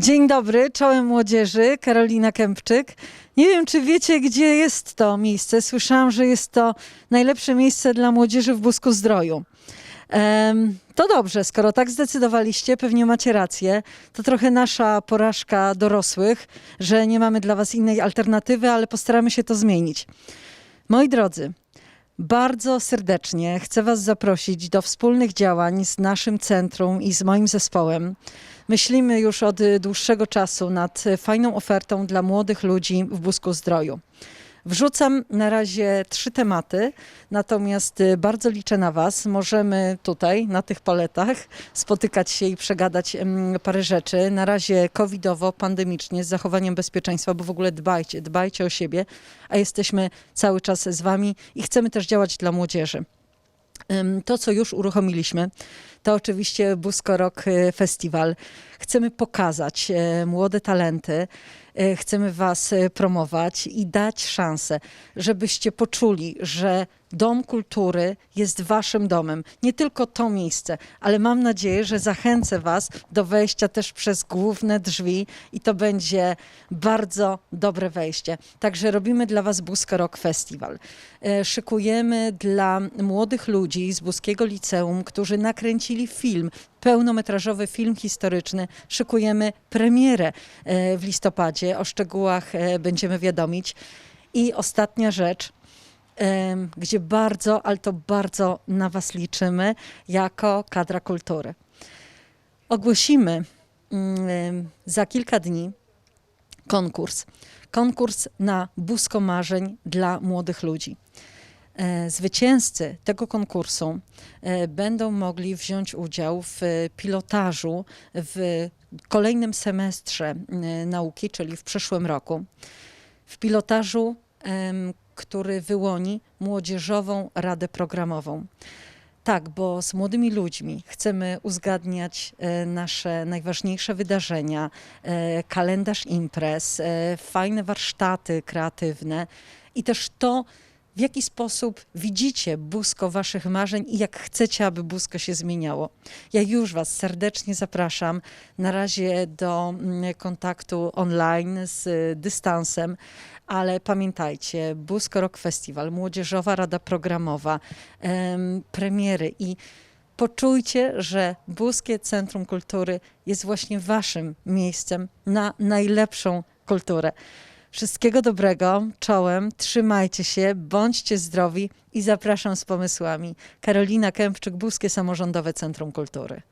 Dzień dobry, czołem młodzieży, Karolina Kępczyk. Nie wiem, czy wiecie, gdzie jest to miejsce. Słyszałam, że jest to najlepsze miejsce dla młodzieży w Busku Zdroju. Em, to dobrze, skoro tak zdecydowaliście, pewnie macie rację. To trochę nasza porażka dorosłych, że nie mamy dla Was innej alternatywy, ale postaramy się to zmienić. Moi drodzy, bardzo serdecznie chcę Was zaprosić do wspólnych działań z naszym centrum i z moim zespołem. Myślimy już od dłuższego czasu nad fajną ofertą dla młodych ludzi w Busku Zdroju. Wrzucam na razie trzy tematy, natomiast y, bardzo liczę na Was. Możemy tutaj, na tych paletach, spotykać się i przegadać parę rzeczy. Na razie covidowo, pandemicznie, z zachowaniem bezpieczeństwa, bo w ogóle dbajcie, dbajcie o siebie, a jesteśmy cały czas z Wami i chcemy też działać dla młodzieży. To, co już uruchomiliśmy, to oczywiście Busko Rock y, Festiwal. Chcemy pokazać e, młode talenty, e, chcemy Was promować i dać szansę, żebyście poczuli, że Dom Kultury jest Waszym domem. Nie tylko to miejsce, ale mam nadzieję, że zachęcę Was do wejścia też przez główne drzwi i to będzie bardzo dobre wejście. Także robimy dla Was Busko Rock Festiwal. E, Szykujemy dla młodych ludzi z Buskiego Liceum, którzy nakręcili film, pełnometrażowy film historyczny. Szykujemy premierę e, w listopadzie. O szczegółach e, będziemy wiadomić. I ostatnia rzecz, em, gdzie bardzo, ale to bardzo na Was liczymy jako kadra kultury. Ogłosimy mm, za kilka dni konkurs. Konkurs na Busko Marzeń dla młodych ludzi. E, Zwycięzcy tego konkursu e, będą mogli wziąć udział w e, pilotażu w kolejnym semestrze nauki, czyli w przyszłym roku. W pilotażu, który wyłoni Młodzieżową Radę Programową. Tak, bo z młodymi ludźmi chcemy uzgadniać nasze najważniejsze wydarzenia, kalendarz imprez, fajne warsztaty kreatywne i też to, w jaki sposób widzicie Busko waszych marzeń i jak chcecie, aby Busko się zmieniało. Ja już was serdecznie zapraszam na razie do mm, kontaktu online z y, dystansem, ale pamiętajcie, Busko Rock Festival, Młodzieżowa Rada Programowa, em, premiery i poczujcie, że Buskie Centrum Kultury jest właśnie waszym miejscem na najlepszą kulturę. Wszystkiego dobrego, czołem, trzymajcie się, bądźcie zdrowi i zapraszam z pomysłami. Karolina Kępczyk, Buskie Samorządowe Centrum Kultury.